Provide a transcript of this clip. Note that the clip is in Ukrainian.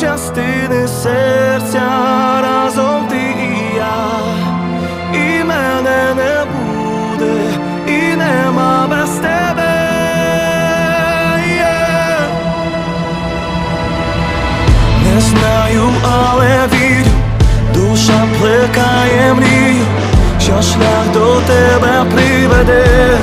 частини серця разом ти і я, і мене не буде, і нема без тебе. Yeah. Не знаю, але вірю, душа плекає мрію, що шлях до тебе приведе.